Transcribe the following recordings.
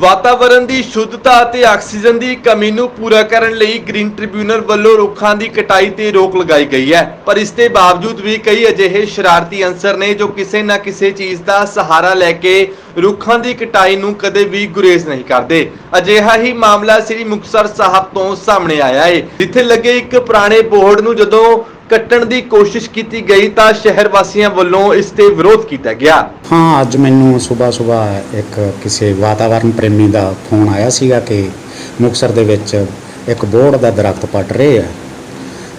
ਵਾਤਾਵਰਣ ਦੀ ਸ਼ੁੱਧਤਾ ਅਤੇ ਆਕਸੀਜਨ ਦੀ ਕਮੀ ਨੂੰ ਪੂਰਾ ਕਰਨ ਲਈ ਗ੍ਰੀਨ ਟ੍ਰਿਬਿਊਨਲ ਵੱਲੋਂ ਰੁੱਖਾਂ ਦੀ ਕਟਾਈ ਤੇ ਰੋਕ ਲਗਾਈ ਗਈ ਹੈ। ਪਰ ਇਸ ਦੇ ਬਾਵਜੂਦ ਵੀ ਕਈ ਅਜਿਹੇ ਸ਼ਰਾਰਤੀ ਅੰਸਰ ਨੇ ਜੋ ਕਿਸੇ ਨਾ ਕਿਸੇ ਚੀਜ਼ ਦਾ ਸਹਾਰਾ ਲੈ ਕੇ ਰੁੱਖਾਂ ਦੀ ਕਟਾਈ ਨੂੰ ਕਦੇ ਵੀ ਗੁਰੇਜ਼ ਨਹੀਂ ਕਰਦੇ। ਅਜਿਹਾ ਹੀ ਮਾਮਲਾ ਸ੍ਰੀ ਮੁਕਤਸਰ ਸਾਹਿਬ ਤੋਂ ਸਾਹਮਣੇ ਆਇਆ ਹੈ ਜਿੱਥੇ ਲੱਗੇ ਇੱਕ ਪੁਰਾਣੇ ਬੋਰਡ ਨੂੰ ਜਦੋਂ ਕੱਟਣ ਦੀ ਕੋਸ਼ਿਸ਼ ਕੀਤੀ ਗਈ ਤਾਂ ਸ਼ਹਿਰ ਵਾਸੀਆਂ ਵੱਲੋਂ ਇਸ ਤੇ ਵਿਰੋਧ ਕੀਤਾ ਗਿਆ। ਹਾਂ, ਅੱਜ ਮੈਨੂੰ ਸਵੇਰ ਸਵੇਰ ਇੱਕ ਕਿਸੇ ਵਾਤਾਵਰਣ ਪ੍ਰੇਮੀ ਦਾ ਫੋਨ ਆਇਆ ਸੀਗਾ ਕਿ ਮੁਕਸਰ ਦੇ ਵਿੱਚ ਇੱਕ ਬੋਰਡ ਦਾ ਦਰਖਤ ਪੱਟ ਰਹੇ ਆ।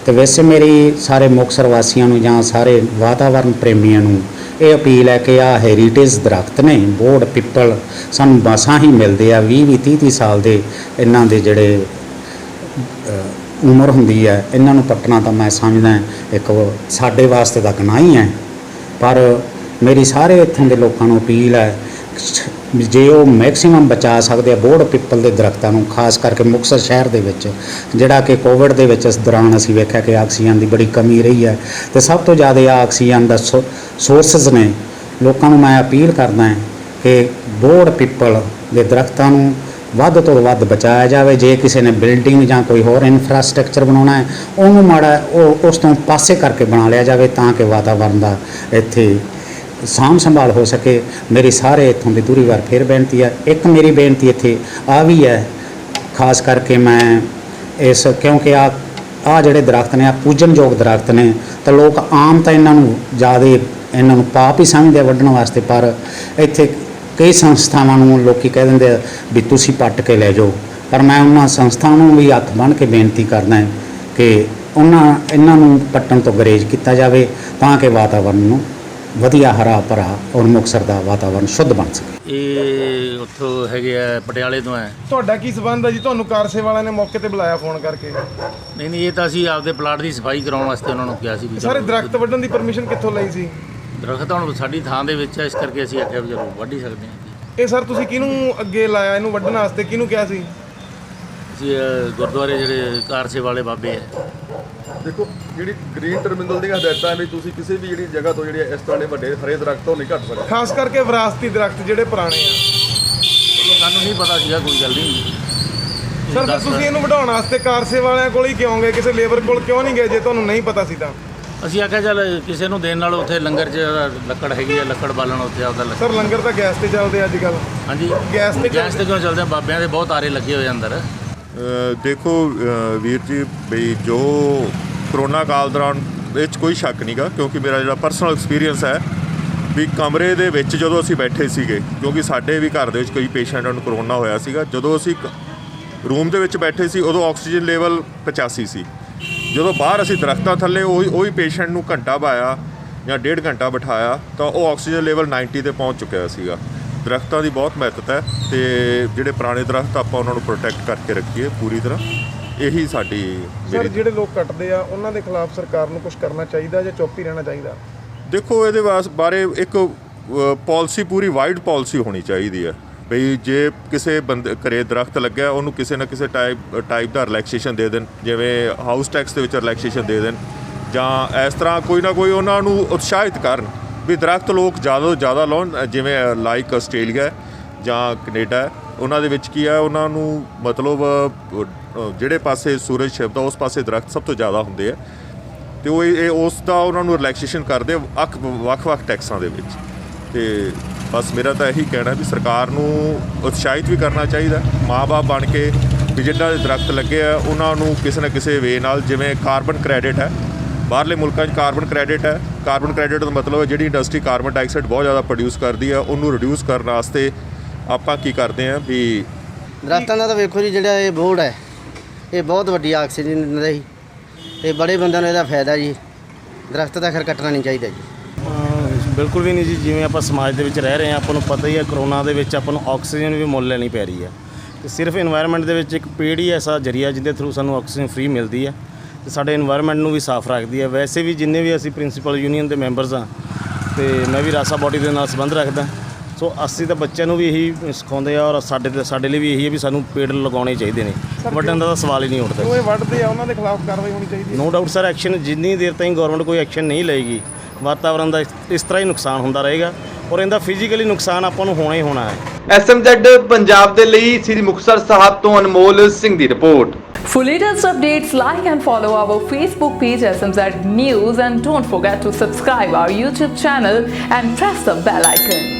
ਤੇ ਵੈਸੇ ਮੇਰੀ ਸਾਰੇ ਮੁਕਸਰ ਵਾਸੀਆਂ ਨੂੰ ਜਾਂ ਸਾਰੇ ਵਾਤਾਵਰਣ ਪ੍ਰੇਮੀਆਂ ਨੂੰ ਇਹ ਅਪੀਲ ਹੈ ਕਿ ਆ ਹੈਰੀਟੇਜ ਦਰਖਤ ਨੇ ਬੋਰਡ ਪਿੱਪਲ ਸਾਨੂੰ ਬਾਸਾਂ ਹੀ ਮਿਲਦੇ ਆ 20 20 30 30 ਸਾਲ ਦੇ ਇਹਨਾਂ ਦੇ ਜਿਹੜੇ ਉਮਰ ਹੁੰਦੀ ਹੈ, ਇਹਨਾਂ ਨੂੰ ਕੱਟਣਾ ਤਾਂ ਮੈਂ ਸਮਝਦਾ ਇੱਕ ਸਾਡੇ ਵਾਸਤੇ ਤਾਂ ਗੁਨਾਹ ਹੀ ਹੈ। ਪਰ ਮੇਰੀ ਸਾਰੇ ਇੱਥੋਂ ਦੇ ਲੋਕਾਂ ਨੂੰ ਅਪੀਲ ਹੈ, ਜੇ ਉਹ ਮੈਕਸਿਮਮ ਬਚਾ ਸਕਦੇ ਆ ਬੋਰਡ ਪਿੱਪਲ ਦੇ ਦਰਖਤਾਂ ਨੂੰ, ਖਾਸ ਕਰਕੇ ਮੁਕਤਸਰ ਸ਼ਹਿਰ ਦੇ ਵਿੱਚ, ਜਿਹੜਾ ਕਿ ਕੋਵਿਡ ਦੇ ਵਿੱਚ ਇਸ ਦੌਰਾਨ ਅਸੀਂ ਵੇਖਿਆ ਕਿ ਆਕਸੀਜਨ ਦੀ ਬੜੀ ਕਮੀ ਰਹੀ ਹੈ। ਤੇ ਸਭ ਤੋਂ ਜ਼ਿਆਦਾ ਆਕਸੀਜਨ ਦਾ ਸੋਰਸਸ ਨੇ, ਲੋਕਾਂ ਨੂੰ ਮੈਂ ਅਪੀਲ ਕਰਦਾ ਹਾਂ ਕਿ ਬੋਰਡ ਪਿੱਪਲ ਦੇ ਦਰਖਤਾਂ ਨੂੰ ਵੱਧ ਤੋਂ ਵੱਧ ਬਚਾਇਆ ਜਾਵੇ। ਜੇ ਕਿਸੇ ਨੇ ਬਿਲਡਿੰਗ ਜਾਂ ਕੋਈ ਹੋਰ ਇਨਫਰਾਸਟ੍ਰਕਚਰ ਬਣਾਉਣਾ ਹੈ, ਉਹਨੂੰ ਮਾੜਾ ਉਹ ਉਸ ਤੋਂ ਪਾਸੇ ਕਰਕੇ ਬਣਾ ਲਿਆ ਜਾਵੇ ਤਾਂ ਕਿ ਵਾਤਾਵਰਣ ਦਾ ਇੱਥੇ ਸਾਂਭ ਸੰਭਾਲ ਹੋ ਸਕੇ। ਮੇਰੀ ਸਾਰੇ ਇੱਥੋਂ ਦੀ ਦੂਰੀ ਵਾਰ ਫਿਰ ਬੇਨਤੀ ਹੈ। ਇੱਕ ਮੇਰੀ ਬੇਨਤੀ ਇੱਥੇ ਆ ਵੀ ਹੈ, ਖਾਸ ਕਰਕੇ ਮੈਂ ਇਸ ਕਿਉਂਕਿ ਆ ਆ ਜਿਹੜੇ ਦਰਖਤ ਨੇ, ਆ ਪੂਜਨਯੋਗ ਦਰਖਤ ਨੇ, ਤਾਂ ਲੋਕ ਆਮ ਤਾਂ ਇਹਨਾਂ ਨੂੰ ਜ਼ਿਆਦਾ ਇਹਨਾਂ ਨੂੰ ਪਾਪ ਹੀ ਸਮਝਦੇ ਆ ਵੱਢਣ ਵਾਸਤੇ, ਪਰ ਇੱਥੇ ਕਈ ਸੰਸਥਾਵਾਂ ਨੂੰ ਲੋਕੀ ਕਹਿ ਦਿੰਦੇ ਆ ਵੀ ਤੁਸੀਂ ਪੱਟ ਕੇ ਲੈ ਜਾਓ। ਪਰ ਮੈਂ ਉਹਨਾਂ ਸੰਸਥਾਵਾਂ ਨੂੰ ਵੀ ਹੱਥ ਬੰਨ੍ਹ ਕੇ ਬੇਨਤੀ ਕਰਦਾ ਹਾਂ ਕਿ ਉਹਨਾਂ ਇਹਨਾਂ ਨੂੰ ਪੱਟਣ ਤੋਂ ਗਰੇਜ ਕੀਤਾ ਜਾਵੇ ਤਾਂ ਕਿ ਵਾਤਾਵਰਣ ਨੂੰ ਵਧੀਆ ਹਰਾ ਭਰਾ ਔਰ ਮੁਕਤਸਰ ਦਾ ਵਾਤਾਵਰਣ ਸ਼ੁੱਧ ਬਣ ਸਕੇ। ਇਹ ਉੱਥੋਂ ਹੈਗੇ ਆ ਪਟਿਆਲੇ ਤੋਂ ਹੈ। ਤੁਹਾਡਾ ਕੀ ਸਬੰਧ ਹੈ ਜੀ? ਤੁਹਾਨੂੰ ਕਾਰ ਸੇਵਾ ਵਾਲਿਆਂ ਨੇ ਮੌਕੇ ਤੇ ਬੁਲਾਇਆ ਫੋਨ ਕਰਕੇ। ਨਹੀਂ ਨਹੀਂ ਇਹ ਤਾਂ ਅਸੀਂ ਆਪਦੇ ਪਲਾਟ ਦੀ ਸਫ਼ਾਈ ਕਰਾਉਣ ਵਾਸਤੇ ਉਹਨਾਂ ਨੂੰ ਕਿਹਾ ਸੀ ਵੀ ਸਾਰੇ ਦਰਖਤ ਵੱਢਣ ਦੀ ਪਰਮਿਸ਼ਨ ਕਿੱਥੋਂ ਲਈ ਸੀ? ਦਰਖਤ ਹੁਣ ਸਾਡੀ ਥਾਂ ਦੇ ਵਿੱਚ ਹੈ ਇਸ ਕਰਕੇ ਅਸੀਂ ਆਖਿਆ ਵੀ ਚਲੋ ਵੱਢ ਹੀ ਸਕਦੇ ਹਾਂ ਜੀ। ਇਹ ਸਰ ਤੁਸੀਂ ਕਿਹਨੂੰ ਅੱਗੇ ਲਾਇਆ ਇਹਨੂੰ ਵੱਢਣ ਵਾਸਤੇ ਕਿਹਨੂੰ ਕਿਹਾ ਸੀ? ਅਸੀਂ ਅਹ, ਗੁਰਦੁਆਰੇ ਜਿਹੜੇ ਕਾਰਸੇ ਵਾਲੇ ਬਾਬੇ ਹੈ ਦੇਖੋ ਜਿਹੜੀ ਗ੍ਰੀਨ ਟਰਮੀਨਲ ਦੀਆਂ ਹਦਾਇਤਾਂ ਵੀ ਤੁਸੀਂ ਕਿਸੇ ਵੀ ਜਿਹੜੀ ਜਗ੍ਹਾ ਤੋਂ ਜਿਹੜੇ ਇਸ ਤਰ੍ਹਾਂ ਦੇ ਵੱਡੇ ਹਰੇ ਦਰਖਤ ਤੋਂ ਨਹੀਂ ਘੱਟ ਸਕਦੇ। ਖਾਸ ਕਰਕੇ ਵਿਰਾਸਤੀ ਦਰਖਤ ਜਿਹੜੇ ਪੁਰਾਣੇ ਆ। ਚਲੋ ਸਾਨੂੰ ਨਹੀਂ ਪਤਾ ਸੀਗਾ ਕੋਈ ਗੱਲ ਨਹੀਂ। ਸਰ ਫਿਰ ਤੁਸੀਂ ਇਹਨੂੰ ਵਢਾਉਣ ਵਾਸਤੇ ਕਾਰ ਸੇਵਾ ਵਾਲਿਆਂ ਕੋਲ ਹੀ ਕਿਉਂ ਗਏ? ਕਿਸੇ ਲੇਬਰ ਕੋਲ ਕਿਉਂ ਨਹੀਂ ਗਏ? ਜੇ ਤੁਹਾਨੂੰ ਨਹੀਂ ਪਤਾ ਸੀ ਤਾਂ। ਅਸੀਂ ਆਖਿਆ ਚੱਲ ਕਿਸੇ ਨੂੰ ਦੇਣ ਨਾਲ ਉੱਥੇ ਲੰਗਰ 'ਚ ਲੱਕੜ ਹੈਗੀ ਆ ਲੱਕੜ ਬਾਲਣ ਉੱਥੇ ਆਪਦਾ ਲੱਗ ਸਰ ਲੰਗਰ ਤਾਂ ਗੈਸ ਤੇ ਚੱਲਦੇ ਅੱਜ ਕੱਲ ਹਾਂਜੀ। ਗੈਸ ਤੇ ਗੈਸ ਤੇ ਕਿਉਂ ਚੱਲਦੇ ਆ? ਬਾਬਿਆਂ ਦੇ ਬਹੁਤ ਆਰੇ ਲੱਗੇ ਹੋਏ ਆ ਅੰਦਰ। ਦੇਖੋ ਵੀਰ ਜੀ ਬਈ ਜੋ ਕਰੋਨਾ ਕਾਲ ਦੌਰਾਨ ਇਹ 'ਚ ਕੋਈ ਸ਼ੱਕ ਨਹੀਂਗਾ ਕਿਉਂਕਿ ਮੇਰਾ ਜਿਹੜਾ ਪਰਸਨਲ ਐਕਸਪੀਰੀਅੰਸ ਹੈ ਵੀ ਕਮਰੇ ਦੇ ਵਿੱਚ ਜਦੋਂ ਅਸੀਂ ਬੈਠੇ ਸੀਗੇ ਕਿਉਂਕਿ ਸਾਡੇ ਵੀ ਘਰ ਦੇ ਵਿੱਚ ਕਈ ਪੇਸ਼ੈਂਟਾਂ ਨੂੰ ਕਰੋਨਾ ਹੋਇਆ ਸੀਗਾ ਜਦੋਂ ਅਸੀਂ ਰੂਮ ਦੇ ਵਿੱਚ ਬੈਠੇ ਸੀ ਉਦੋਂ ਆਕਸੀਜਨ ਲੈਵਲ 85 ਸੀ। ਜਦੋਂ ਬਾਹਰ ਅਸੀਂ ਦਰਖਤਾਂ ਥੱਲੇ ਉਹੀ ਉਹੀ ਪੇਸ਼ੈਂਟ ਨੂੰ ਘੰਟਾ ਬਾਇਆ ਜਾਂ ਡੇਢ ਘੰਟਾ ਬਿਠਾਇਆ ਤਾਂ ਉਹ ਆਕਸੀਜਨ ਲੈਵਲ 90 ਤੇ ਪਹੁੰਚ ਚੁੱਕਿਆ ਸੀਗਾ। ਦਰਖਤਾਂ ਦੀ ਬਹੁਤ ਮਹੱਤਤਾ ਹੈ ਤੇ ਜਿਹੜੇ ਪੁਰਾਣੇ ਦਰਖਤ ਆਪਾਂ ਉਹਨਾਂ ਨੂੰ ਪ੍ਰੋਟੈਕਟ ਕਰਕੇ ਰੱਖੀਏ ਪੂਰੀ ਤਰ੍ਹਾਂ। ਇਹੀ ਸਾਡੀ ਸਰ ਜਿਹੜੇ ਲੋਕ ਕੱਟਦੇ ਆ ਉਹਨਾਂ ਦੇ ਖਿਲਾਫ ਸਰਕਾਰ ਨੂੰ ਕੁਝ ਕਰਨਾ ਚਾਹੀਦਾ ਜਾਂ ਚੁੱਪ ਹੀ ਰਹਿਣਾ ਚਾਹੀਦਾ? ਦੇਖੋ ਇਹਦੇ ਬਾਰੇ ਇੱਕ ਪਾਲਿਸੀ ਪੂਰੀ ਵਾਈਡ ਪਾਲਿਸੀ ਹੋਣੀ ਚਾਹੀਦੀ ਹੈ। ਬਈ ਜੇ ਕਿਸੇ ਬੰਦੇ ਘਰੇ ਦਰਖਤ ਲੱਗਿਆ, ਉਹਨੂੰ ਕਿਸੇ ਨਾ ਕਿਸੇ ਟਾਈਪ ਟਾਈਪ ਦਾ ਰਿਲੈਕਸੇਸ਼ਨ ਦੇ ਦੇਣ, ਜਿਵੇਂ ਹਾਊਸ ਟੈਕਸ ਦੇ ਵਿੱਚ ਰਿਲੈਕਸੇਸ਼ਨ ਦੇ ਦੇਣ, ਜਾਂ ਇਸ ਤਰ੍ਹਾਂ ਕੋਈ ਨਾ ਕੋਈ ਉਹਨਾਂ ਨੂੰ ਉਤਸ਼ਾਹਿਤ ਕਰਨ ਵੀ ਦਰਖਤ ਲੋਕ ਜ਼ਿਆਦਾ ਤੋਂ ਜ਼ਿਆਦਾ ਲਾਉਣ, ਜਿਵੇਂ ਲਾਈਕ ਆਸਟ੍ਰੇਲੀਆ ਜਾਂ ਕੈਨੇਡਾ ਉਹਨਾਂ ਦੇ ਵਿੱਚ ਕੀ ਹੈ, ਉਹਨਾਂ ਨੂੰ ਮਤਲਬ ਜਿਹੜੇ ਪਾਸੇ ਸੂਰਜ ਛਿਪਦਾ, ਉਸ ਪਾਸੇ ਦਰਖਤ ਸਭ ਤੋਂ ਜ਼ਿਆਦਾ ਹੁੰਦੇ ਆ। ਤੇ ਉਹ ਇਹ, ਉਸ ਦਾ ਉਹਨਾਂ ਨੂੰ ਰਿਲੈਕਸੇਸ਼ਨ ਕਰਦੇ ਵੱਖ ਵੱਖ-ਵੱਖ ਟੈਕਸਾਂ ਦੇ ਵਿੱਚ। ਤੇ ਬਸ ਮੇਰਾ ਤਾਂ ਇਹੀ ਕਹਿਣਾ ਵੀ ਸਰਕਾਰ ਨੂੰ ਉਤਸ਼ਾਹਿਤ ਵੀ ਕਰਨਾ ਚਾਹੀਦਾ। ਮਾਪੇ ਬਣ ਕੇ ਵੀ ਜਿੱਦਾਂ ਦੇ ਦਰਖਤ ਲੱਗੇ ਆ, ਉਹਨਾਂ ਨੂੰ ਕਿਸੇ ਨਾ ਕਿਸੇ ਵੇ ਨਾਲ ਜਿਵੇਂ ਕਾਰਬਨ ਕ੍ਰੈਡਿਟ ਹੈ, ਬਾਹਰਲੇ ਮੁਲਕਾਂ 'ਚ ਕਾਰਬਨ ਕ੍ਰੈਡਿਟ ਹੈ। ਕਾਰਬਨ ਕ੍ਰੈਡਿਟ ਦਾ ਮਤਲਬ ਹੈ ਜਿਹੜੀ ਇੰਡਸਟਰੀ ਕਾਰਬਨ ਡਾਈਆਕਸਾਈਡ ਬਹੁਤ ਜ਼ਿਆਦਾ ਪ੍ਰੋਡਿਊਸ ਕਰਦੀ ਹੈ, ਉਹਨੂੰ ਰਿਡਿਊਸ ਕਰਨ ਵਾਸਤੇ ਆਪਾਂ ਕੀ ਕਰਦੇ ਹਾਂ ਵੀ ਦਰਖਤਾਂ ਦਾ ਤਾਂ ਵੇਖੋ ਜੀ ਜਿਹੜਾ ਇਹ ਬੋਰਡ ਹੈ, ਇਹ ਬਹੁਤ ਵੱਡੀ ਆਕਸੀਜਨ ਦਿੰਦਾ ਜੀ ਤੇ ਬੜੇ ਬੰਦਿਆਂ ਨੂੰ ਇਹਦਾ ਫਾਇਦਾ ਜੀ। ਦਰਖਤ ਤਾਂ ਖੈਰ ਕੱਟਣਾ ਨਹੀਂ ਚਾਹੀਦਾ ਜੀ। ਬਿਲਕੁਲ ਵੀ ਨਹੀਂ ਜੀ ਜਿਵੇਂ ਆਪਾਂ ਸਮਾਜ ਦੇ ਵਿੱਚ ਰਹਿ ਰਹੇ ਆ ਆਪਾਂ ਨੂੰ ਪਤਾ ਹੀ ਹੈ ਕਰੋਨਾ ਦੇ ਵਿੱਚ ਆਪਾਂ ਨੂੰ ਆਕਸੀਜਨ ਵੀ ਮੁੱਲ ਲੈਣੀ ਪੈ ਰਹੀ ਹੈ ਤੇ ਸਿਰਫ এনवायरमेंट ਦੇ ਵਿੱਚ ਇੱਕ ਪੇੜ ਹੀ ਐਸਾ ਜਰੀਆ ਜਿਹਦੇ ਥਰੂ ਸਾਨੂੰ ਆਕਸੀਜਨ ਫ੍ਰੀ ਮਿਲਦੀ ਹੈ ਤੇ ਸਾਡੇ এনवायरमेंट ਨੂੰ ਵੀ ਸਾਫ਼ ਰੱਖਦੀ ਹੈ ਵੈਸੇ ਵੀ ਜਿੰਨੇ ਵੀ ਅਸੀਂ ਪ੍ਰਿੰਸੀਪਲ ਯੂਨੀਅਨ ਦੇ ਮੈਂਬਰਸ ਆ ਤੇ ਮੈਂ ਵੀ ਰਾਸਾ ਬਾਡੀ ਦੇ ਨਾਲ ਸੰਬੰਧ ਰੱਖਦਾ। ਸੋ ਅਸੀਂ ਤਾਂ ਬੱਚਿਆਂ ਨੂੰ ਵੀ ਇਹੀ ਸਿਖਾਉਂਦੇ ਆ ਔਰ ਸਾਡੇ ਤੇ ਸਾਡੇ ਲਈ ਵੀ ਇਹੀ ਹੈ ਵੀ ਸਾਨੂੰ ਪੇੜ ਲਗਾਉਣੇ ਚਾਹੀਦੇ ਨੇ। ਵੱਡਿਆਂ ਦਾ ਤਾਂ ਸਵਾਲ ਹੀ ਨਹੀਂ ਉੱਠਦਾ। ਉਹ ਵੱਢਦੇ ਆ ਉਹਨਾਂ ਦੇ ਖਿਲਾਫ ਕਾਰਵਾਈ ਹੋਣੀ ਚਾਹੀਦੀ ਹੈ। ਨੋ ਡਾਊਟ ਸਰ ਐਕਸ਼ਨ ਜਿੰਨੀ ਦੇਰ ਤਾਈਂ ਗਵਰਨਮੈਂਟ ਕੋਈ ਐਕਸ਼ਨ ਨਹੀਂ ਲਏਗੀ ਵਾਤਾਵਰਣ ਦਾ ਇਸ- ਤਰ੍ਹਾਂ ਹੀ ਨੁਕਸਾਨ ਹੁੰਦਾ ਰਹੇਗਾ ਔਰ ਇਹਦਾ ਫਿਜ਼ੀਕਲੀ ਨੁਕਸਾਨ ਆਪਾਂ ਨੂੰ ਹੋਣਾ ਹੀ ਹੋਣਾ ਹੈ ਐਸਐਮਜ਼ੈਡ ਪੰਜਾਬ ਦੇ ਲਈ ਸ੍ਰੀ ਮੁਕਤਸਰ ਸਾਹਿਬ ਤੋਂ ਅਨਮੋਲ ਸਿੰਘ ਦੀ report For latest updates, like and follow our Facebook page SMZ News and don't forget to subscribe our YouTube channel and press the bell icon.